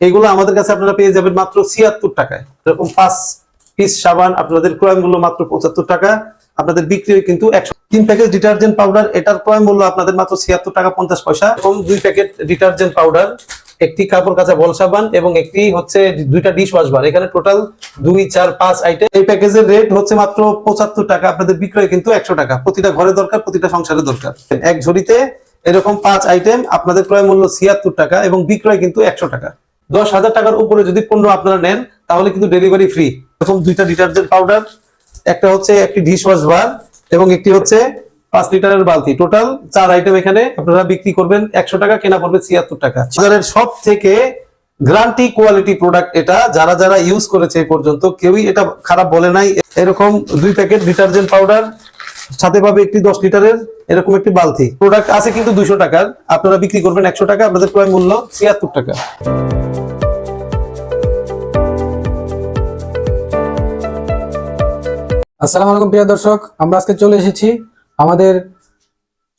এগুলো আমাদের কাছে আপনারা পেয়ে যাবেন মাত্র ছিয়াত্তর টাকায়। এরকম পাঁচ পিস সাবান আপনাদের ক্রয় মূল্য মাত্র পঁচাত্তর টাকা। আপনাদের বিক্রি কিন্তু একশো তিন প্যাকেট ডিটারজেন্ট পাউডার এটার ক্রয় মূল্য আপনাদের মাত্র ছিয়াত্তর টাকা পঞ্চাশ পয়সা এবং দুই প্যাকেট ডিটারজেন্ট পাউডার একটি কাপড় কাঁচা বল সাবান এবং একটি হচ্ছে দুইটা ডিশ ওয়াশ বার এখানে টোটাল দুই, চার, পাঁচ আইটেম এই প্যাকেজের রেট হচ্ছে মাত্র পঁচাত্তর টাকা। আপনাদের বিক্রয় কিন্তু একশো টাকা। প্রতিটা ঘরে দরকার, প্রতিটা সংসারে দরকার। এক ঝুড়িতে এরকম পাঁচ আইটেম আপনাদের ক্রয় মূল্য ছিয়াত্তর টাকা এবং বিক্রয় কিন্তু একশো টাকা। দশ হাজার টাকার উপরে যদি পণ্য আপনারা নেন, তাহলে কিন্তু ডেলিভারি ফ্রি এরকম দুইটা ডিটারজেন্ট পাউডার একটা হচ্ছে একটি ডিশ ওয়াশ বার এবং একটি হচ্ছে পাঁচ লিটারের বালতি। টোটাল চার আইটেম এখানে আপনারা বিক্রি করবেন একশো টাকা, কেনা পড়বে ছিয়াত্তর টাকা। বাজারের সব থেকে গ্রান্টি কোয়ালিটি প্রোডাক্ট এটা, যারা যারা ইউজ করেছে এই পর্যন্ত, কেউই এটা খারাপ বলে নাই। এরকম দুই প্যাকেট ডিটারজেন্ট পাউডার সাথে পাবে একটি দশ লিটারের এরকম একটি বালতি। প্রোডাক্ট আছে কিন্তু দুইশো টাকার। আপনারা বিক্রি করবেন একশো টাকা, আপনাদের ক্রয় মূল্য ছিয়াত্তর টাকা। আসসালামু আলাইকুম প্রিয় দর্শক, আমরা আজকে চলে এসেছি আমাদের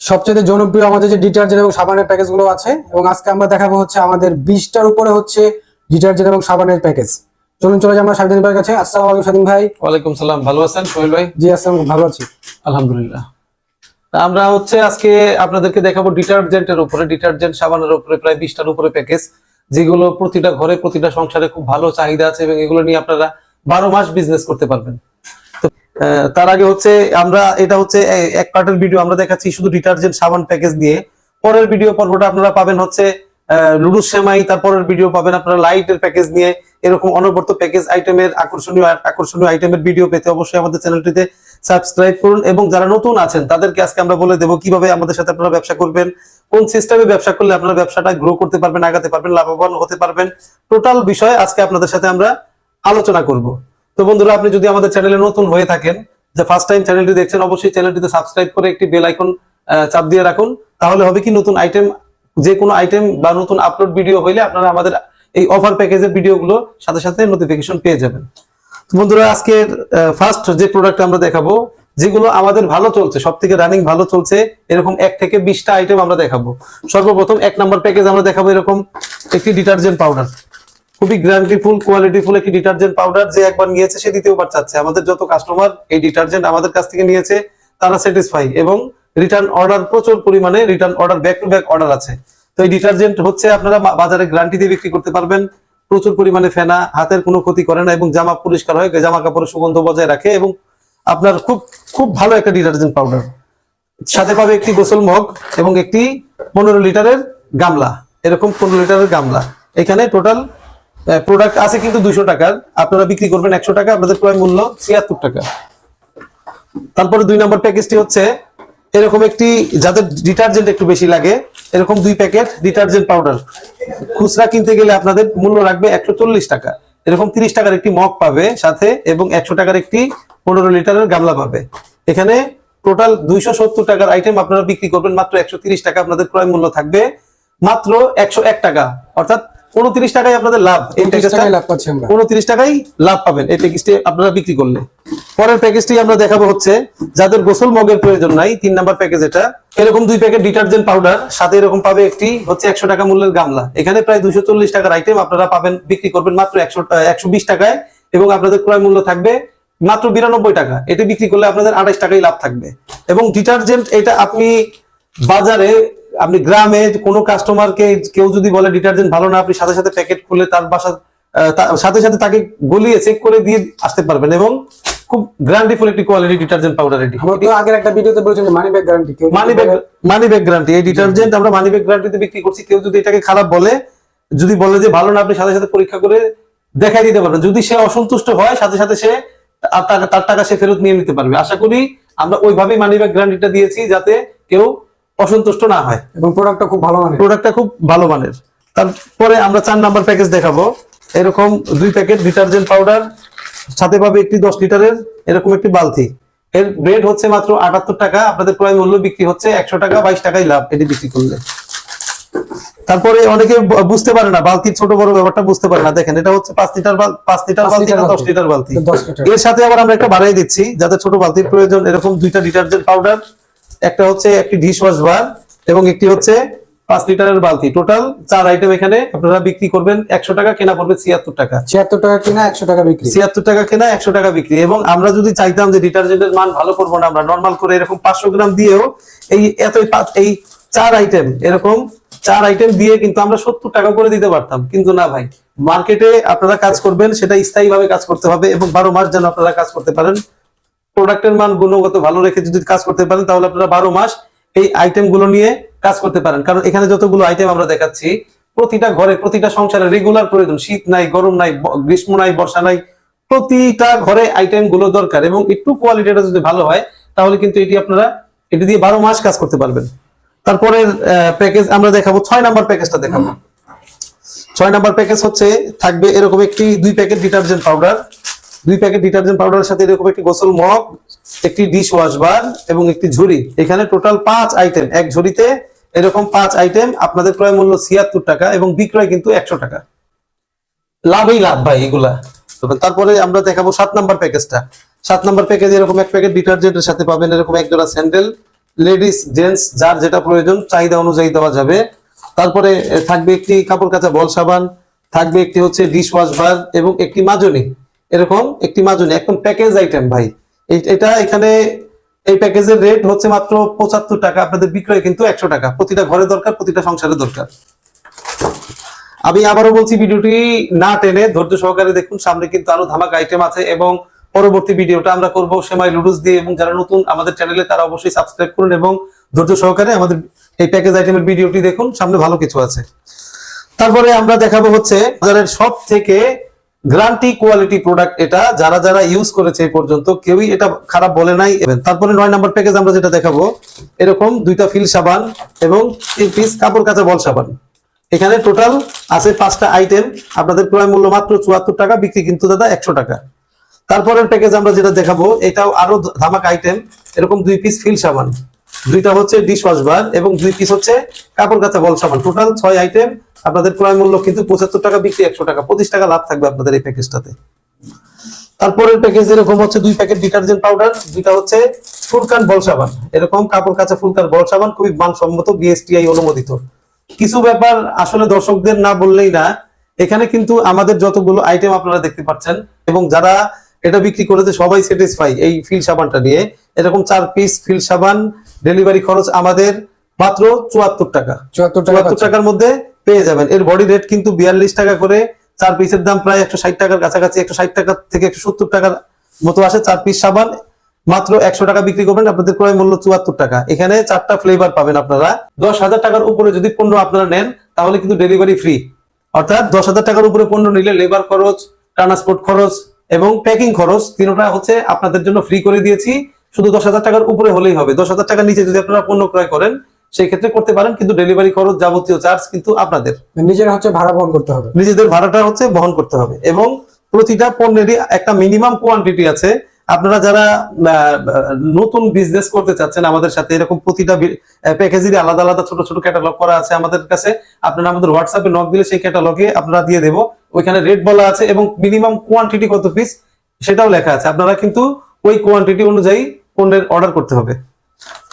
সবচেয়ে জনপ্রিয় আমাদের যে ডিটারজেন্ট এবং সাবানের প্যাকেজগুলো আছে, এবং আজকে আমরা দেখাবো হচ্ছে আমাদের বিশটার উপরে হচ্ছে ডিটারজেন্ট এবং সাবানের প্যাকেজ। চলুন চলে যাই আমরা স্বাধীন ভাইয়ের কাছে। আসসালামু আলাইকুম স্বাধীন ভাই। ওয়ালাইকুম সালাম ভালো আছেন সোহেল ভাই? জি আসসালাম ভালো আছি। আলহামদুলিল্লাহ। আমরা হচ্ছে আজকে আপনাদেরকে দেখাবো ডিটারজেন্টের উপরে ডিটারজেন্ট সাবানের উপরে প্রায় বিশটার উপরে প্যাকেজ যেগুলো প্রতিটা ঘরে প্রতিটা সংসারে খুব ভালো চাহিদা আছে এবং এগুলো নিয়ে আপনারা বারো মাস বিজনেস করতে পারবেন। তো তার আগে হচ্ছে আমরা এটা হচ্ছে এক পার্টের ভিডিও আমরা দেখাচ্ছি শুধু ডিটারজেন্ট সাবান প্যাকেজ দিয়ে। পরের ভিডিও পর্বটা আপনারা পাবেন হচ্ছে লুডুস সেমাই তারপরের ভিডিও পাবেন আপনারা লাইটের প্যাকেজ নিয়ে। এরকম অনবর্ত প্যাকেজ আইটেমের আকর্ষণীয় আকর্ষণীয় আইটেমের ভিডিও পেতে অবশ্যই আমাদের চ্যানেলটিতে সাবস্ক্রাইব করুন এবং যারা নতুন আছেন, তাদেরকে আজকে আমরা বলে দেবো কীভাবে আমাদের সাথে আপনারা ব্যবসা করবেন, কোন সিস্টেমে ব্যবসা করলে আপনারা ব্যবসাটা গ্রো করতে পারবেন, আগাতে পারবেন, লাভবান হতে পারবেন। টোটাল বিষয় আজকে আপনাদের সাথে আমরা আলোচনা করব। তো বন্ধুরা, আপনি যদি আমাদের চ্যানেলে নতুন হয়ে থাকেন যে ফার্স্ট টাইম চ্যানেলটি দেখছেন, অবশ্যই চ্যানেলটিতে সাবস্ক্রাইব করে একটি বেল আইকন চাপ দিয়ে রাখুন। তাহলে হবে কি নতুন আইটেম যে কোনো আইটেম বা নতুন আপলোড ভিডিও হইলে আপনারা আমাদের এই অফার প্যাকেজের ভিডিওগুলো সাথে সাথে নোটিফিকেশন পেয়ে যাবেন। বন্ধুরা, আজকের ফার্স্ট যে প্রোডাক্ট আমরা দেখাবো, যেগুলো আমাদের ভালো চলছে সব থেকে রানিং ভালো চলছে, এরকম এক থেকে বিশটা আইটেম আমরা দেখাবো। সর্বপ্রথম এক নম্বর প্যাকেজ আমরা দেখাবো এরকম একটি ডিটারজেন্ট পাউডার খুবই গ্যারান্টিফুল কোয়ালিটিফুল একটি ডিটারজেন্ট পাউডার যে একবার নিয়েছে, সে দ্বিতীয়বার চাচ্ছে। আমাদের যত কাস্টমার এই ডিটারজেন্ট আমাদের কাছ থেকে নিয়েছে, তারা স্যাটিসফাই এবং রিটার্ন অর্ডার প্রচুর পরিমাণে return order back to back order আছে। তো এই ডিটারজেন্ট হচ্ছে আপনারা বাজারে গ্যারান্টি দিয়ে বিক্রি করতে পারবেন। প্রচুর পরিমাণে ফেনা, হাতের কোনো ক্ষতি করে না এবং জামা পরিষ্কার হয় জামা কাপড়ের সুগন্ধ বজায় রাখে এবং আপনার খুব খুব ভালো একটা ডিটারজেন্ট পাউডার সাথে পাবে একটি গোসল মগ এবং একটি পনেরো লিটারের গামলা। এরকম পনেরো লিটারের গামলা। এখানে টোটাল প্রোডাক্ট আছে কিন্তু দুশো টাকার। আপনারা বিক্রি করবেন একশো টাকা, আপনাদের ক্রয় মূল্য ছিয়াত্তর টাকা। তারপরে দুই নম্বর প্যাকেজটি হচ্ছে এরকম একটি, যাদের ডিটারজেন্ট একটু বেশি লাগে, এরকম দুই প্যাকেট ডিটারজেন্ট পাউডার খুচরা কিনতে গেলে আপনাদের মূল্য রাখবে একশো চল্লিশ টাকা। এরকম তিরিশ টাকার একটি মগ পাবে সাথে এবং একশো টাকার একটি পনেরো লিটারের গামলা পাবে। এখানে টোটাল দুইশো সত্তর টাকার আইটেম আপনারা বিক্রি করবেন, মাত্র একশো টাকা আপনাদের ক্রয় মূল্য থাকবে। মাত্র একশো এক টাকা, অর্থাৎ উনত্রিশ টাকায় আপনাদের লাভ। এই প্যাকেজটা লাভ পাচ্ছি আমরা। উনত্রিশ টাকায় লাভ পাবেন। এই প্যাকেজটি আপনারা বিক্রি করলে। পরের প্যাকেজটি আমরা দেখাবো হচ্ছে যাদের গোসল মগের প্রয়োজন নাই তিন নাম্বার প্যাকেজ এটা। এরকম দুই প্যাকেট ডিটারজেন্ট পাউডার সাথে এরকম পাবে একটি হচ্ছে একশো টাকা মূল্যের গামলা। এখানে প্রায় দুশো চল্লিশ টাকার আইটেম আপনারা পাবেন বিক্রি করবেন মাত্র একশো একশো বিশ টাকায় এবং আপনাদের ক্রয় মূল্য থাকবে মাত্র বিরানব্বই টাকা। এটি বিক্রি করলে আপনাদের আঠাশ টাকাই লাভ থাকবে। এবং ডিটারজেন্ট এটা আপনি বাজারে আপনি গ্রামে কোনো কাস্টমারকে কেউ যদি বলে ডিটারজেন্ট ভালো না আপনি সাথে সাথে প্যাকেট খুলে তার বাসা সাথে সাথে তাকে গলিয়ে চেক করে দিয়ে আসতে পারবেন এবং খুব গ্যারান্টিফুল একটি কোয়ালিটি ডিটারজেন্ট পাউডার এটি। আগের একটা ভিডিওতে বলেছিলাম money back guarantee money back money back guarantee এই ডিটারজেন্ট আমরা মানি ব্যাগ গ্যারান্টিতে বিক্রি করছি কেউ যদি এটাকে খারাপ বলে যদি বলে যে ভালো না আপনি সাথে সাথে পরীক্ষা করে দেখাই দিতে পারবেন। যদি সে অসন্তুষ্ট হয় সাথে সাথে সে তার টাকা তার টাকা সে ফেরত নিয়ে নিতে পারবে। আশা করি আমরা ওইভাবেই মানি ব্যাগ গ্যারান্টিটা দিয়েছি যাতে কেউ অসন্তুষ্ট না হয়। এবং প্রোডাক্টটা খুব ভালো মানে প্রোডাক্টটা খুব ভালো মানের। তারপরে আমরা চার নাম্বার প্যাকেজ দেখাবো। এরকম দুই প্যাকেট ডিটারজেন্ট পাউডার সাথে পাবে একটি দশ লিটারের এরকম একটি বালতি। এর রেট হচ্ছে মাত্র আটাত্তর টাকা। আপনাদের ক্রয় মূল্য বিক্রি হচ্ছে একশো টাকা বাইশ টাকাই লাভ এটি বিক্রি করলে। তারপরে অনেকে বুঝতে পারে না বালতির ছোট বড় ব্যাপারটা বুঝতে পারে না। দেখেন এটা হচ্ছে পাঁচ লিটার বাল- পাঁচ লিটার বালতি না দশ। লিটার বালতি। এর সাথে আবার আমরা একটা বাড়াই দিচ্ছি যাদের ছোট বালতির প্রয়োজন এরকম দুইটা ডিটারজেন্ট পাউডার একটা হচ্ছে একটি ডিশ ওয়াশ বার এবং একটি হচ্ছে পাঁচ লিটারের বালতি। টোটাল চার আইটেম এখানে আপনারা বিক্রি করবেন। একশো টাকা কেনা পড়বে ছিয়াত্তর টাকা। ছিয়াত্তর টাকা কিনা একশো টাকা বিক্রি। ছিয়াত্তর টাকা কেনা একশো টাকা বিক্রি। এবং আমরা যদি চাইতাম যে ডিটারজেন্টের মান ভালো করব না আমরা নর্মাল করে এরকম পাঁচশো গ্রাম দিয়েও এই এত এই চার আইটেম এরকম চার আইটেম দিয়ে কিন্তু আমরা সত্তর টাকা করে দিতে পারতাম। কিন্তু না ভাই। মার্কেটে আপনারা কাজ করবেন সেটা স্থায়ী ভাবে কাজ করতে হবে এবং বারো মাস যেন আপনারা কাজ করতে পারেন। প্রোডাক্টের মান গুণগত ভালো রেখে যদি কাজ করতে পারেন, তাহলে আপনারা বারো মাস এই আইটেমগুলো নিয়ে কাজ করতে পারেন। কারণ এখানে যতগুলো আইটেম আমরা দেখাচ্ছি, প্রতিটা ঘরে প্রতিটা সংসারে রেগুলার প্রয়োজন। শীত নাই, গরম নাই গ্রীষ্ম নাই, বর্ষা নাই, প্রতিটা ঘরে আইটেমগুলো দরকার এবং একটু কোয়ালিটিটা যদি ভালো হয়, তাহলে কিন্তু এটি আপনারা, এটি দিয়ে বারো মাস কাজ করতে পারবেন। তারপরে প্যাকেজ আমরা দেখাবো, ছয় নাম্বার প্যাকেজটা দেখাবো। ছয় নাম্বার প্যাকেজ হচ্ছে, থাকবে এরকম একটি দুই প্যাকেট ডিটারজেন্ট পাউডার দুই প্যাকেট ডিটারজেন্ট পাউডারের সাথে এরকম একটি গোসল মগ, একটি ডিশ ওয়াশ বার এবং একটি ঝুড়ি। এখানে টোটাল পাঁচ আইটেম এক ঝুড়িতে এরকম পাঁচ আইটেম আপনাদের ক্রয় মূল্য ছিয়াত্তর টাকা এবং বিক্রয় কিন্তু একশো টাকা। লাভই লাভ ভাই এগুলা। তারপরে আমরা দেখাবো সাত নাম্বার প্যাকেজটা। সাত নাম্বার প্যাকেজ এরকম এক প্যাকেট ডিটারজেন্টের সাথে পাবেন এরকম এক জোড়া স্যান্ডেল, লেডিস, জেন্টস, যার যেটা প্রয়োজন, চাহিদা অনুযায়ী দেওয়া যাবে। তারপরে থাকবে একটি কাপড় কাচা বল সাবান, থাকবে একটি হচ্ছে ডিশ ওয়াশ বার এবং একটি মাজনি। এরকম একটি মাজনি, একদম প্যাকেজ আইটেম ভাই। এটা এখানে এই প্যাকেজের রেট হচ্ছে মাত্র পঁচাত্তর টাকা, আপনাদের বিক্রয় কিন্তু একশো টাকা। প্রতিটা ঘরে দরকার, প্রতিটা সংসারে দরকার। আমি আবারও বলছি, ভিডিওটি না টেনে ধৈর্য সহকারে দেখুন, সামনে কিন্তু আরও ধামাক আইটেম আছে এবং পরবর্তী ভিডিওটা আমরা করব সেমাই লুডুস দিয়ে এবং যারা নতুন আমাদের চ্যানেলে তারা অবশ্যই সাবস্ক্রাইব করুন এবং ধৈর্য সহকারে আমাদের এই প্যাকেজ আইটেমের ভিডিওটি দেখুন, সামনে ভালো কিছু আছে। তারপরে আমরা দেখাবো হচ্ছে, বাজারের সব থেকে গ্যারান্টি কোয়ালিটি প্রোডাক্ট এটা, যারা যারা ইউজ করেছে এই পর্যন্ত, কেউই এটা খারাপ বলে নাই। তারপরে নয় নাম্বার প্যাকেজ আমরা যেটা দেখাবো, এরকম দুইটা ফিল সাবান এবং তিন পিস কাপড় কাঁচা বল সাবান। এখানে টোটাল আছে পাঁচটা আইটেম আপনাদের ক্রয় মূল্য মাত্র চুয়াত্তর টাকা, বিক্রি কিন্তু দাদা একশো টাকা। তারপরের প্যাকেজ আমরা যেটা দেখাবো, এটাও আরও ধামাক আইটেম এরকম দুই পিস ফিল সাবান। দুইটা হচ্ছে ডিশ ওয়াশ বার এবং দুই পিস হচ্ছে কাপড় কাচা বল সাবান। টোটাল ছয় আইটেম আপনাদের ক্রয় মূল্য কিন্তু পঁচাত্তর টাকা বিক্রি একশো টাকা। পঁচিশ টাকা লাভ থাকবে আপনাদের এই প্যাকেজটাতে। তারপরের প্যাকেজ এরকম হচ্ছে দুই প্যাকেট ডিটারজেন্ট পাউডার দুইটা হচ্ছে ফুলকান বল সাবান। এরকম কাপড় কাচা ফুলকান বল সাবান খুবই মানসম্মত বিএসটিআই অনুমোদিত। কিছু ব্যাপার আসলে দর্শকদের না বললেই না এখানে কিন্তু আমাদের যতগুলো আইটেম আপনারা দেখতে পাচ্ছেন এবং যারা এটা বিক্রি করেছে সবাই স্যাটিসফাই এই ফিল সাবানটা নিয়ে। এরকম চার পিস ফিল সাবান ডেলিভারি খরচ আমাদের মাত্র চুয়াত্তর টাকা। চুয়াত্তর টাকা টাকার মধ্যে পেয়ে যাবেন। এর বডি রেট কিন্তু বিয়াল্লিশ টাকা করে, চার পিসের দাম প্রায় একশো ষাট টাকার কাছাকাছি, একশো ষাট টাকা থেকে একশো সত্তর টাকার মতো আসে চার পিস সাবান। মাত্র একশো টাকা বিক্রি করবেন, আপনাদের ক্রয় মূল্য চুয়াত্তর টাকা। এখানে চারটা ফ্লেভার পাবেন আপনারা। দশ হাজার টাকার উপরে যদি পণ্য আপনারা নেন, তাহলে কিন্তু ডেলিভারি ফ্রি অর্থাৎ দশ হাজার টাকার উপরে পণ্য নিলে লেবার খরচ ট্রান্সপোর্ট খরচ এবং প্যাকিং খরচ তিনটা হচ্ছে আপনাদের জন্য ফ্রি করে দিয়েছি। শুধু দশ হাজার টাকার উপরে হলেই হবে। দশ হাজার টাকার নিচে যদি আপনারা পণ্য ক্রয় করেন সেই ক্ষেত্রে করতে পারেন কিন্তু ডেলিভারি খরচ যাবতীয় চার্জ কিন্তু আপনাদের। নিজেরা হচ্ছে ভাড়া বহন করতে হবে। নিজেদের ভাড়াটা হচ্ছে বহন করতে হবে এবং প্রতিটা পণ্যেরই একটা মিনিমাম কোয়ান্টিটি আছে। আপনারা যারা নতুন বিজনেস করতে চাচ্ছেন আমাদের সাথে এরকম প্রতিটা প্যাকেজেরই আলাদা আলাদা ছোট ছোট ক্যাটালগ করা আছে আমাদের কাছে আপনারা আমাদের হোয়াটসঅ্যাপে নক দিলে সেই ক্যাটালগে আপনারা দিয়ে দেবো। ওইখানে রেট বলা আছে এবং মিনিমাম কোয়ান্টিটি কত পিস সেটাও লেখা আছে। আপনারা কিন্তু ওই কোয়ান্টিটি অনুযায়ী পণ্যের অর্ডার করতে হবে।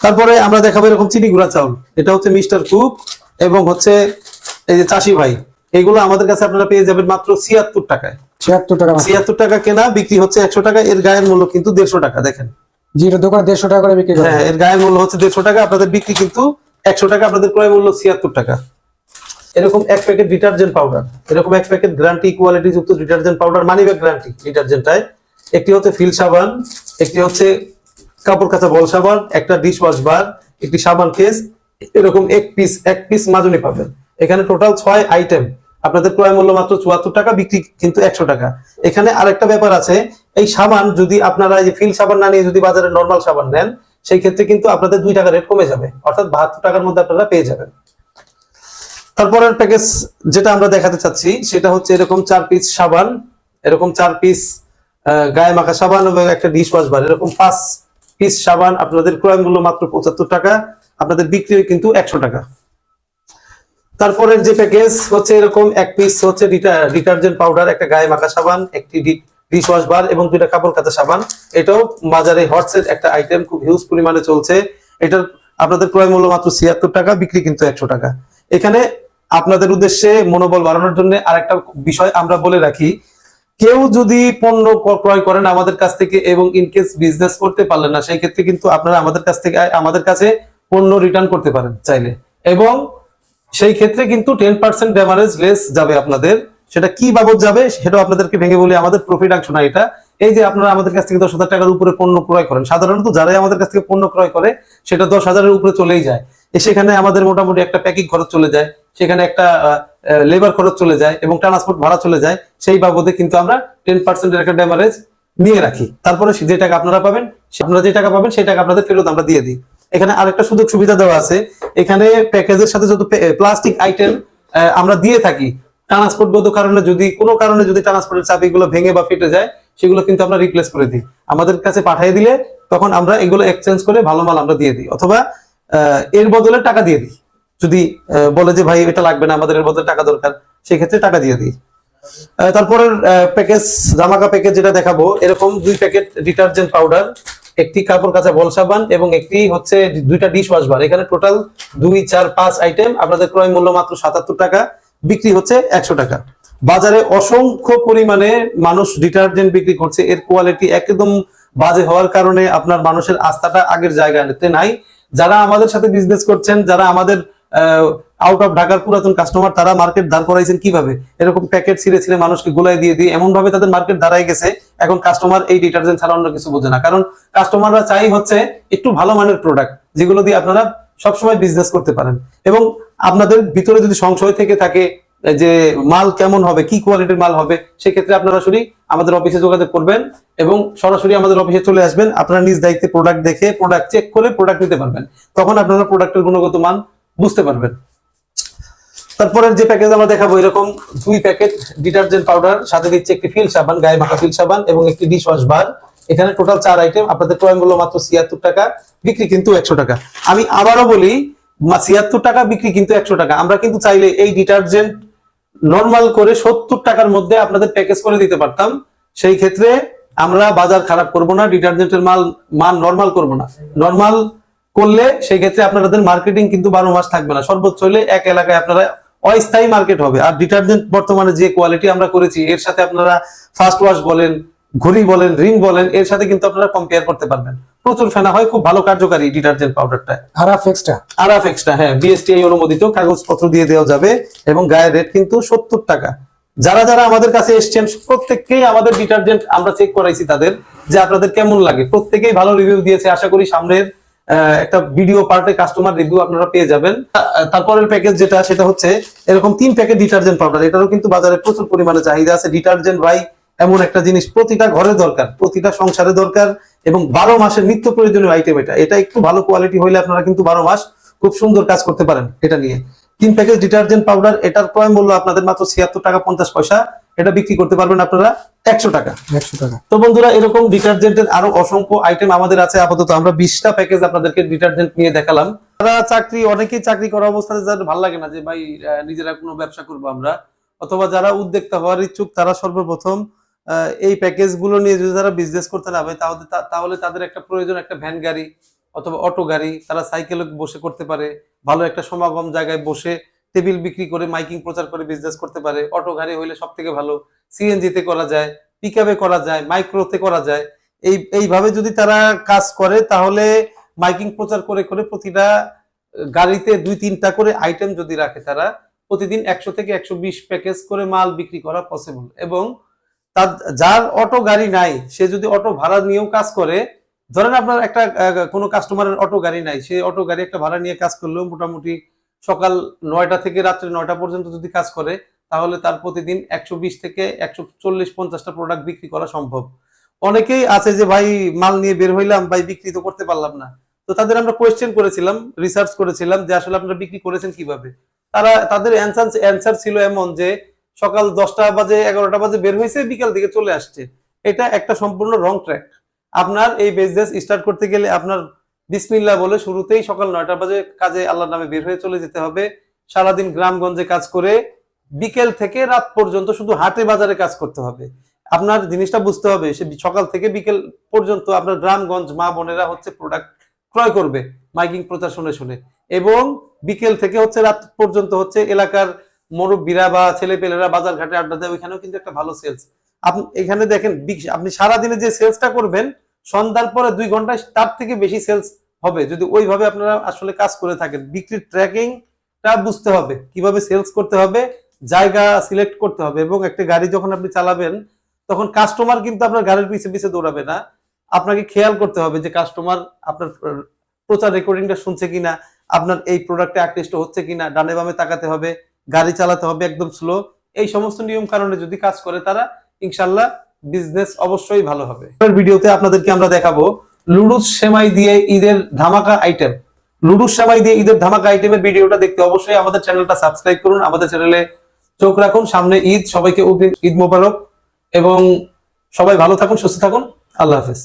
তারপরে আমরা দেখাবো এরকম চিনি গুঁড়া চাউল। এটা হচ্ছে মিস্টার কুক এবং হচ্ছে এই যে চাষি ভাই। এগুলো আমাদের কাছে আপনারা পেয়ে যাবেন মাত্র ছিয়াত্তর টাকায়। ছিয়াত্তর টাকা ছিয়াত্তর টাকা কেনা বিক্রি হচ্ছে একশো টাকা এর গায়ের মূল্য কিন্তু দেড়শো টাকা দেখেন। দোকানে দেড়শো টাকা করে বিক্রি করে হ্যাঁ এর গায়ের মূল্য হচ্ছে দেড়শো টাকা আপনাদের বিক্রি কিন্তু একশো টাকা আপনাদের ক্রয় মূল্য ছিয়াত্তর টাকা। এরকম এক প্যাকেট ডিটারজেন্ট পাউডার এরকম এক প্যাকেট গ্যারান্টি কোয়ালিটি যুক্ত detergent powder money back guarantee ডিটারজেন্টটায়। একটি হচ্ছে ফিল সাবান একটি হচ্ছে কাপড় কাচা বল সাবান, একটা ডিশ ওয়াশ বার একটি সাবান কেস এরকম এক পিস এক পিস মাজনি পাবেন। এখানে টোটাল ছয় আইটেম আপনাদের ক্রয় মূল্য মাত্র চুয়াত্তর টাকা, বিক্রি কিন্তু একশো টাকা। এখানে আরেকটা ব্যাপার আছে, এই সাবান যদি আপনারা এই ফিল সাবান না নিয়ে যদি বাজারে নর্মাল সাবান নেন, সেই ক্ষেত্রে কিন্তু আপনাদের দুই টাকা রেট কমে যাবে। অর্থাৎ বাহাত্তর টাকার মধ্যে আপনারা পেয়ে যাবেন। তারপরের প্যাকেজ যেটা আমরা দেখাতে চাচ্ছি, সেটা হচ্ছে এরকম চার পিস সাবান, এরকম চার পিস গায়ে মাখা সাবান এবং একটা ডিশ ওয়াশ বার এরকম পাঁচ পিস সাবান, আপনাদের ক্রয় মূল্য মাত্র পঁচাত্তর টাকা, আপনাদের বিক্রি কিন্তু একশো টাকা। তারপরের যে প্যাকেজ হচ্ছে এরকম এক পিস হচ্ছে ডিটারজেন্ট পাউডার, একটা গায়ে মাখা সাবান, একটি ডিশ ওয়াশ বার এবং দুইটা কাপড় কাচা সাবান। এটাও বাজারে হটসেট একটা আইটেম খুব হিউজ পরিমাণে চলছে। এটার আপনাদের ক্রয় মূল্য মাত্র ছিয়াত্তর টাকা, বিক্রি কিন্তু একশো টাকা। এখানে আপনাদের উদ্দেশ্যে মনোবল বাড়ানোর জন্য আরেকটা বিষয় আমরা বলে রাখি কেউ যদি পণ্য ক্রয় করেন আমাদের কাছ থেকে এবং ইনকেস বিজনেস করতে পারলেন না, সেই ক্ষেত্রে কিন্তু আপনারা আমাদের কাছ থেকে, আমাদের কাছে পণ্য রিটার্ন করতে পারেন চাইলে। এবং সেই ক্ষেত্রে কিন্তু টেন পার্সেন্ট ড্যামারেজ লেস যাবে আপনাদের। সেটা কি বাবদ যাবে, সেটাও আপনাদেরকে ভেঙে বলি আমাদের প্রফিট অংশ না এটা। এই যে আপনারা আমাদের কাছ থেকে দশ হাজার টাকার উপরে পণ্য ক্রয় করেন, সাধারণত যারাই আমাদের কাছ থেকে পণ্য ক্রয় করে, সেটা দশ হাজারের উপরে চলেই যায়। সেখানে আমাদের মোটামুটি একটা প্যাকিং খরচ চলে যায়। সেখানে একটা লেবার খরচ চলে যায় এবং ট্রান্সপোর্ট ভাড়া চলে যায়, সেই বাবদে কিন্তু আমরা টেন পার্সেন্টের একটা ড্যামারেজ নিয়ে রাখি। তারপরে যে টাকা আপনারা পাবেন আপনারা যে টাকা পাবেন, সেই টাকা আপনাদের ফেরত আমরা দিয়ে দিই। এখানে আরেকটা সুযোগ সুবিধা দেওয়া আছে। এখানে প্যাকেজের সাথে যত প্লাস্টিক আইটেম আমরা দিয়ে থাকি। ট্রান্সপোর্টগত কারণে যদি, কোনো কারণে যদি ট্রান্সপোর্টের চাবিগুলো ভেঙে বা ফেটে যায়, সেগুলো কিন্তু আমরা রিপ্লেস করে দিই। আমাদের কাছে পাঠিয়ে দিলে তখন আমরা এগুলো এক্সচেঞ্জ করে ভালো মাল আমরা দিয়ে দিই। অথবা এর বদলে টাকা দিয়ে দিই। যদি বলে যে ভাই এটা লাগবে না, আমাদের এর বদলে টাকা দরকার, সেক্ষেত্রে টাকা দিয়ে দিই। তারপরের প্যাকেজ জামাকা প্যাকেজ যেটা দেখাবো, এরকম দুই প্যাকেট ডিটারজেন্ট পাউডার একটি কাপড় কাচা বল সাবান এবং একটি হচ্ছে দুইটা ডিশ ওয়াশ বার এখানে টোটাল দুই, চার, পাঁচ আইটেম আপনাদের ক্রয় মূল্য মাত্র সাতাত্তর টাকা, বিক্রি হচ্ছে একশো টাকা। বাজারে অসংখ্য পরিমাণে মানুষ ডিটারজেন্ট বিক্রি করছে, এর কোয়ালিটি একদম বাজে হওয়ার কারণে আপনার মানুষের আস্থাটা আগের জায়গাতে নাই। যারা আমাদের সাথে বিজনেস করছেন, যারা আমাদের আউট অফ ঢাকার পুরাতন কাস্টমার তারা মার্কেট দাঁড় করাইছেন কীভাবে? এরকম প্যাকেট ছিঁড়ে ছিঁড়ে মানুষকে গোলায় দিয়ে দিয়ে এমন ভাবে তাদের মার্কেট দাঁড়ায় গেছে, এখন কাস্টমার এই ডিটারজেন্ট ছাড়া অন্য কিছু বোঝে না। কারণ কাস্টমাররা চাই হচ্ছে একটু ভালো মানের প্রোডাক্ট যেগুলো দিয়ে আপনারা সবসময় বিজনেস করতে পারেন। এবং আপনাদের ভিতরে যদি সংশয় থেকে থাকে যে মাল কেমন হবে, কি কোয়ালিটির মাল হবে, সেক্ষেত্রে আপনারা সরাসরি আমাদের অফিসে যোগাযোগ করবেন এবং সরাসরি আমাদের অফিসে চলে আসবেন। আপনারা নিজ দায়িত্বে প্রোডাক্ট দেখে প্রোডাক্ট চেক করে প্রোডাক্ট নিতে পারবেন। তখন আপনারা প্রোডাক্টের গুণগত মান বুঝতে পারবেন। তারপরের যে প্যাকেজ আমরা দেখাবো এরকম দুই প্যাকেট ডিটারজেন্ট পাউডার সাথে দিচ্ছে একটি ফিল সাবান, গায়ে মাখা ফিল সাবান এবং একটি ডিশ ওয়াশ বার এখানে টোটাল চার আইটেম আপনাদের ক্রয় মূল্য মাত্র ছিয়াত্তর টাকা, বিক্রি কিন্তু একশো টাকা। আমি আবারও বলি ছিয়াত্তর টাকা, বিক্রি কিন্তু একশো টাকা। আমরা কিন্তু চাইলে এই ডিটারজেন্ট নর্মাল করে সত্তর টাকার মধ্যে আপনাদের প্যাকেজ করে দিতে পারতাম। সেই ক্ষেত্রে আমরা বাজার খারাপ করব না ডিটারজেন্টের মাল, মান নর্মাল করব না। নর্মাল করলে সেই ক্ষেত্রে আপনাদের মার্কেটিং কিন্তু বারো মাস থাকবে না। সর্বোচ্চ হলে এক এলাকায় আপনারা অস্থায়ী মার্কেট হবে। আর ডিটারজেন্ট বর্তমানে যে কোয়ালিটি আমরা করেছি এর সাথে আপনারা ফার্স্ট ওয়াশ বলেন ঘড়ি বলেন রিং বলেন এর সাথে কিন্তু আপনারা কম্পেয়ার করতে পারবেন। প্রচুর ফেনা হয় খুব ভালো কার্যকারী ডিটারজেন্ট পাউডারটা আরাফ এক্সট্রা আরাফ এক্সট্রা হ্যাঁ বিএসটিআই অনুমোদিত কাগজপত্র দিয়ে দেওয়া যাবে এবং গায়ের রেট কিন্তু সত্তর টাকা। যারা যারা আমাদের কাছে এসছেন প্রত্যেককেই আমাদের ডিটারজেন্ট আমরা চেক করাইছি তাদের যে আপনাদের কেমন লাগে। প্রত্যেকেই ভালো রিভিউ দিয়েছে আশা করি সামনের একটা ভিডিও পার্টে কাস্টমার রিভিউ আপনারা পেয়ে যাবেন। তারপরের প্যাকেজ যেটা, সেটা হচ্ছে এরকম তিন প্যাকেট ডিটারজেন্ট পাউডার এটারও কিন্তু বাজারে প্রচুর পরিমাণে চাহিদা আছে। ডিটারজেন্ট ভাই এমন একটা জিনিস, প্রতিটা ঘরে দরকার, প্রতিটা সংসারে দরকার এবং বারো মাসের নিত্য প্রয়োজনীয় আইটেম এটা। এটা একটু ভালো কোয়ালিটি হইলে আপনারা কিন্তু বারো মাস খুব সুন্দর কাজ করতে পারেন এটা নিয়ে। তিন প্যাকেজ ডিটারজেন্ট পাউডার এটার ক্রয় মূল্য আপনাদের মাত্র ছিয়াত্তর টাকা পঞ্চাশ পয়সা। এটা বিক্রি করতে পারবেন আপনারা একশো টাকা। একশো টাকা। তো বন্ধুরা এরকম ডিটারজেন্টের আরও অসংখ্য আইটেম আমাদের আছে। আপাতত আমরা বিশটা প্যাকেজ আপনাদেরকে ডিটারজেন্ট নিয়ে দেখালাম। যারা চাকরি অনেকেই চাকরি করা অবস্থাতে যাদের ভালো লাগে না যে ভাই নিজেরা কোনো ব্যবসা করব আমরা। অথবা যারা উদ্যোক্তা হওয়ার ইচ্ছুক তারা সর্বপ্রথম এই প্যাকেজগুলো নিয়ে যদি তারা বিজনেস করতে না পারে তাহলে তাহলে তাদের একটা প্রয়োজন একটা ভ্যান গাড়ি অথবা অটো গাড়ি। তারা সাইকেলে বসে করতে পারে ভালো একটা সমাগম জায়গায় বসে টেবিল বিক্রি করে, মাইকিং প্রচার করে বিজনেস করতে পারে। অটো গাড়ি হইলে সব থেকে ভালো সিএনজি তে করা যায় পিকআপে করা যায় মাইক্রোতে করা যায়। এই, এইভাবে যদি তারা কাজ করে, তাহলে মাইকিং প্রচার করে করে প্রতিটা গাড়িতে দুই, তিনটা করে আইটেম যদি রাখে তারা, প্রতিদিন একশো থেকে একশো বিশ প্যাকেজ করে মাল বিক্রি করা পসিবল এবং তার, যার অটো গাড়ি নাই, সে যদি অটো ভাড়া নিয়েও কাজ করে, ধরেন আপনার একটা কোনো কাস্টমারের অটো গাড়ি নাই, সে অটো গাড়ি একটা ভাড়া নিয়ে কাজ করলেও মোটামুটি সকাল নয়টা থেকে রাত্রে নয়টা পর্যন্ত যদি কাজ করে, তাহলে তার প্রতিদিন একশো বিশ থেকে একশো চল্লিশ পঞ্চাশটা প্রোডাক্ট বিক্রি করা সম্ভব। অনেকেই আছে যে, ভাই, মাল নিয়ে বের হইলাম, ভাই, বিক্রি তো করতে পারলাম না। তো তাদের আমরা কোয়েশ্চেন করেছিলাম রিসার্চ করেছিলাম যে, আসলে আপনারা বিক্রি করেছেন কীভাবে? তারা, তাদের অ্যান্সার অ্যান্সার ছিল এমন যে, সকাল দশটা বাজে, এগারোটা বাজে বের হয়েছে বিকাল দিকে চলে আসছে। এটা একটা সম্পূর্ণ রং ট্র্যাক আপনার এই বিজনেস স্টার্ট করতে গেলে আপনার বিসমিল্লা বলে শুরুতেই সকাল নয়টা বাজে কাজে আল্লাহর নামে বের হয়ে চলে যেতে হবে। সারাদিন গ্রামগঞ্জে কাজ করে বিকেল থেকে রাত পর্যন্ত শুধু হাটে বাজারে কাজ করতে হবে। আপনার জিনিসটা বুঝতে হবে, সে সকাল থেকে বিকেল পর্যন্ত আপনার গ্রামগঞ্জ মা বোনেরা হচ্ছে প্রোডাক্ট ক্রয় করবে, মাইকিং প্রচার শুনে শুনে। এবং বিকেল থেকে হচ্ছে রাত পর্যন্ত হচ্ছে এলাকার মুরব্বীরা বা ছেলেপেলেরা বাজার ঘাটে আড্ডা দেয়, ওইখানেও কিন্তু একটা ভালো সেলস আপনি এখানে দেখেন আপনি সারাদিনে যে সেলসটা করবেন সন্ধ্যার পরে দুই ঘন্টায় তার থেকে বেশি সেলস হবে। যদি ওইভাবে আপনারা আসলে কাজ করে থাকেন, বিক্রির ট্র্যাকিংটা বুঝতে হবে, কীভাবে সেলস করতে হবে, জায়গা সিলেক্ট করতে হবে, এবং একটা গাড়ি যখন আপনি চালাবেন, তখন কাস্টমার কিন্তু আপনার গাড়ির পিছে পিছে দৌড়াবে না। আপনাকে খেয়াল করতে হবে যে কাস্টমার আপনার প্র- প্রচার রেকর্ডিংটা শুনছে কিনা, আপনার এই প্রোডাক্টে আকৃষ্ট হচ্ছে কিনা, ডানে বামে তাকাতে হবে, গাড়ি চালাতে হবে একদম স্লো এই সমস্ত নিয়ম কারণে যদি কাজ করে তারা, ইনশাল্লাহ বিজনেস অবশ্যই ভালো হবে। ভিডিওতে আপনাদেরকে আমরা দেখাবো লুডুস সেমাই দিয়ে ঈদের ধামাকা আইটেম লুডুস সেমাই দিয়ে ঈদের ধামাকা আইটেমের ভিডিওটা দেখতে অবশ্যই আমাদের চ্যানেলটা সাবস্ক্রাইব করুন, আমাদের চ্যানেলে চোখ রাখুন, সামনে ঈদ, সবাইকে ঈদ মোবারক এবং সবাই ভালো থাকুন, সুস্থ থাকুন। আল্লাহ হাফেজ।